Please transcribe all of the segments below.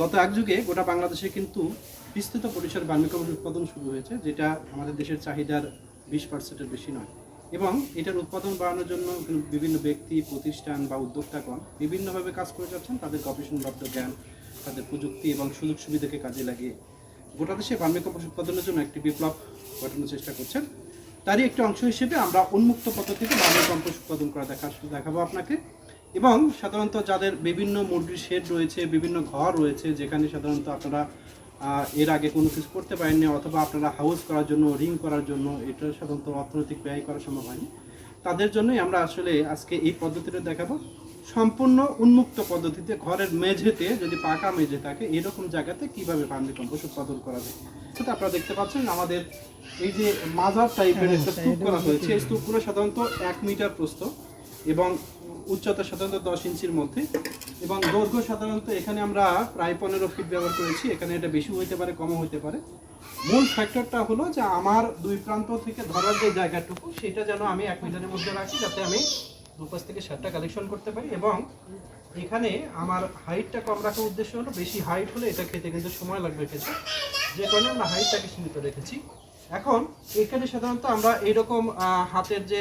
গত এক যুগে গোটা বাংলাদেশে কিন্তু বিস্তৃত পরিসর বার্মিকম্পোস্ট উৎপাদন শুরু হয়েছে, যেটা আমাদের দেশের চাহিদার বিশ পার্সেন্টের বেশি নয়। এবং এটার উৎপাদন বাড়ানোর জন্য বিভিন্ন ব্যক্তি, প্রতিষ্ঠান বা উদ্যোক্তাগণ বিভিন্নভাবে কাজ করে যাচ্ছেন। তাদের গবেষণালব্ধ জ্ঞান, তাদের প্রযুক্তি এবং সুযোগ সুবিধাকে কাজে লাগিয়ে গোটা দেশে বার্মিকম্পোস্ট উৎপাদনের জন্য একটি বিপ্লব ঘটানোর চেষ্টা করছেন। তারই একটি অংশ হিসেবে আমরা উন্মুক্ত পদ্ধতিতে বার্মিকম্পোস্ট উৎপাদন করা দেখা দেখাবো আপনাকে। এবং সাধারণত যাদের বিভিন্ন মুরগির শেড রয়েছে বিভিন্ন ঘর রয়েছে যেখানে সাধারণত আপনারা এর আগে কোনো কিছু করতে পারেননি অথবা আপনারা হাউস করার জন্য রিং করার জন্য এটা সাধারণত অর্থনৈতিক ব্যয় করা সম্ভব হয়নি। তাদের জন্যই আমরা আসলে আজকে এই পদ্ধতিটা দেখাবো। সম্পূর্ণ উন্মুক্ত পদ্ধতিতে ঘরের মেঝেতে যদি পাকা মেঝে থাকে এরকম জায়গাতে কীভাবে ভার্মি কম্পোস্ট উৎপাদন করা যায়? সেটা আপনারা দেখতে পাচ্ছেন আমাদের এই যে মাজার টাইপের একটা স্তূপ করা হয়েছে। এই স্তূপগুলো সাধারণত এক মিটার প্রস্থ। এবং উচ্চতা সাধারণত দশ ইঞ্চির মধ্যে এবং দৈর্ঘ্য সাধারণত এখানে আমরা প্রায় পনেরো ফিট ব্যবহার করেছি। এখানে এটা বেশি হইতে পারে, কমও হইতে পারে। মূল ফ্যাক্টরটা হলো যে আমার দুই প্রান্ত থেকে ধরার যে জায়গাটুকু, সেটা যেন আমি এক মিটারের মধ্যে রাখি যাতে আমি দুপাশ থেকে সারটা কালেকশন করতে পারি এবং এখানে আমার হাইটটা কম রাখার উদ্দেশ্য হলো বেশি হাইট হলে এটা খেতে কিন্তু সময় লাগবে খেতে। যে কারণে আমরা হাইটটাকে সীমিত রেখেছি। এখন এখানে সাধারণত আমরা এইরকম হাতের যে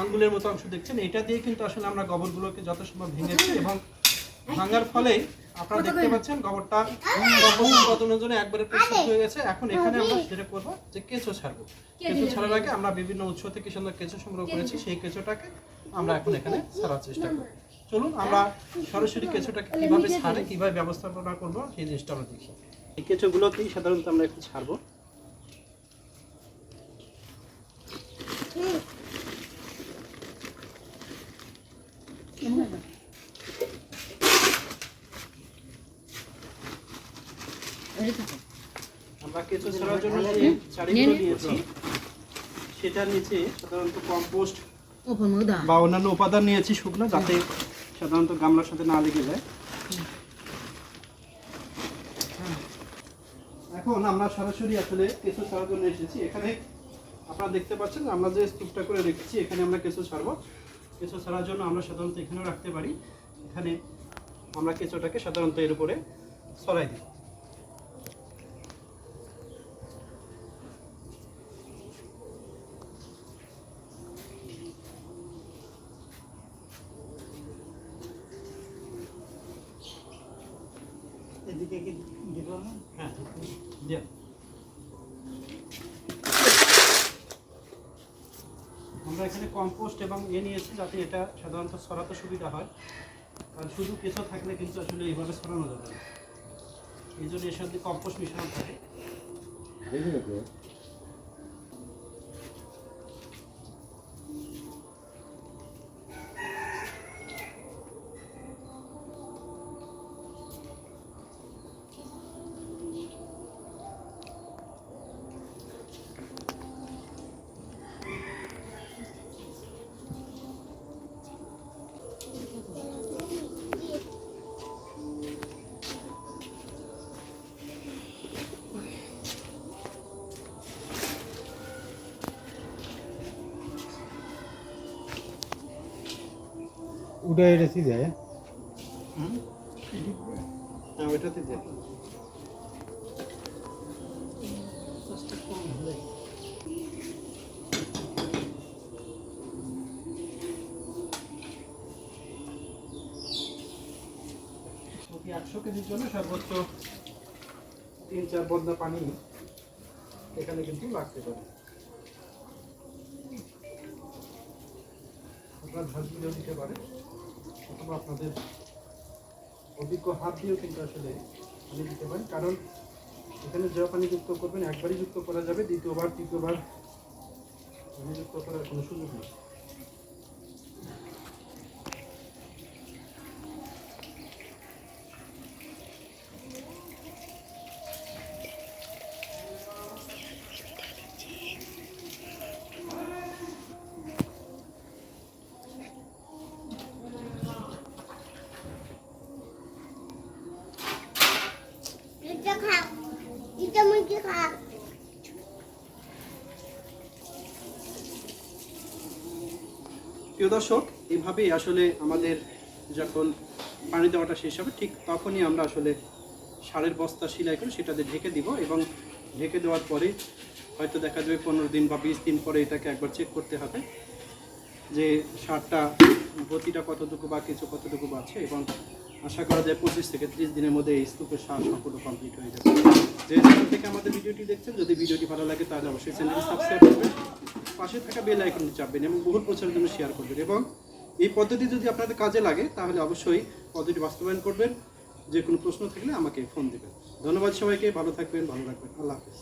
আঙ্গুলের মতো অংশ দেখছেন এটা দিয়ে কিন্তু আসলে আমরা গোবরগুলোকে যত সম্ভব ভেঙেছি এবং ভাঙার ফলে আপনারা দেখতে পাচ্ছেন গোবরটা উৎপাদনের জন্য একবারে প্রস্তুত হয়ে গেছে। এখন এখানে আমরা যেটা করব যে কেঁচো ছাড়বো। কেঁচো ছাড়ার আগে আমরা বিভিন্ন উৎস থেকে সুন্দর কেঁচো সংগ্রহ করেছি সেই কেঁচোটাকে আমরা এখন এখানে ছাড়ার চেষ্টা করব। চলুন আমরা সরাসরি কেঁচোটাকে কীভাবে ছাড়ে কীভাবে ব্যবস্থাপনা করব সেই জিনিসটা আমরা দেখি। এই কেঁচোগুলোকেই সাধারণত আমরা একটু ছাড়বো। আমরা কেঁচো ছাড়ার জন্য যে চারিগুলো নিয়েছি সেটার নিচে সাধারণত কম্পোস্ট বা অন্যান্য উপাদান নিয়েছি শুকনো যাতে সাধারণত গামলার সাথে না লেগে যায়। এখন আমরা সরাসরি আসলে কেঁচো ছাড়ার জন্য এসেছি। এখানে আপনারা দেখতে পাচ্ছেন আমরা যে স্তূপটা করে রেখেছি এখানে আমরা কেঁচো ছাড়বো। কেঁচো ছাড়ার জন্য আমরা সাধারণত এখানেও রাখতে পারি। এখানে আমরা কেঁচোটাকে সাধারণত এর উপরে ছড়াই দিই। না? হ্যাঁ আমরা এখানে কম্পোস্ট এবং এ নিয়েছি যাতে এটা সাধারণত সরাতে সুবিধা হয়। কারণ শুধু কেঁচো থাকলে কিন্তু আসলে এইভাবে সরানো যাবে না। এই জন্য এর সাথে কম্পোস্ট মিশানো থাকে। উঠে এসেছি যায় হ্যাঁ দিয়ে প্রতি একশো কেজির জন্য সর্বোচ্চ তিন চার বদনা পানি এখানে কিন্তু লাগতে পারে। আপনার ঝাল দিলেও দিতে পারে। অথবা আপনাদের অভিজ্ঞ হাত দিয়েও কিন্তু আসলে পানি দিতে পারেন। কারণ এখানে যা পানি যুক্ত করবেন, একবারই যুক্ত করা যাবে, দ্বিতীয়বার, তৃতীয়বার পানি যুক্ত করার কোনো সুযোগ নেই। প্রিয় দর্শক, এভাবেই আসলে আমাদের যখন পানি দেওয়াটা শেষ হবে, ঠিক তখনই আমরা আসলে সারের বস্তা সেলাই করে সেটাতে ঢেকে দিব এবং ঢেকে দেওয়ার পরে হয়তো দেখা যাবে পনেরো দিন বা বিশ দিন পরে এটাকে একবার চেক করতে হবে যে সারটা গতিটা কতটুকু বা কিছু কতটুকু বাড়ছে এবং আশা করা যায় পঁচিশ থেকে ত্রিশ দিনের মধ্যে এই স্তূপের সার সম্পূর্ণ কমপ্লিট হয়ে যাবে। যে যেখান থেকে আমাদের ভিডিওটি দেখছেন, যদি ভিডিওটি ভালো লাগে, তাহলে অবশ্যই চ্যানেলটি সাবস্ক্রাইব করবেন। পাশে থাকা বেল আইকনটি চাপবেন এবং বহুল প্রচারের জন্য শেয়ার করবেন এবং এই পদ্ধতি যদি আপনাদের কাজে লাগে, তাহলে অবশ্যই পদ্ধতি বাস্তবায়ন করবেন। যে কোনো প্রশ্ন থাকলে আমাকে ফোন দেবেন। ধন্যবাদ সবাইকে, ভালো থাকবেন, ভালো রাখবেন। আল্লাহ হাফিজ।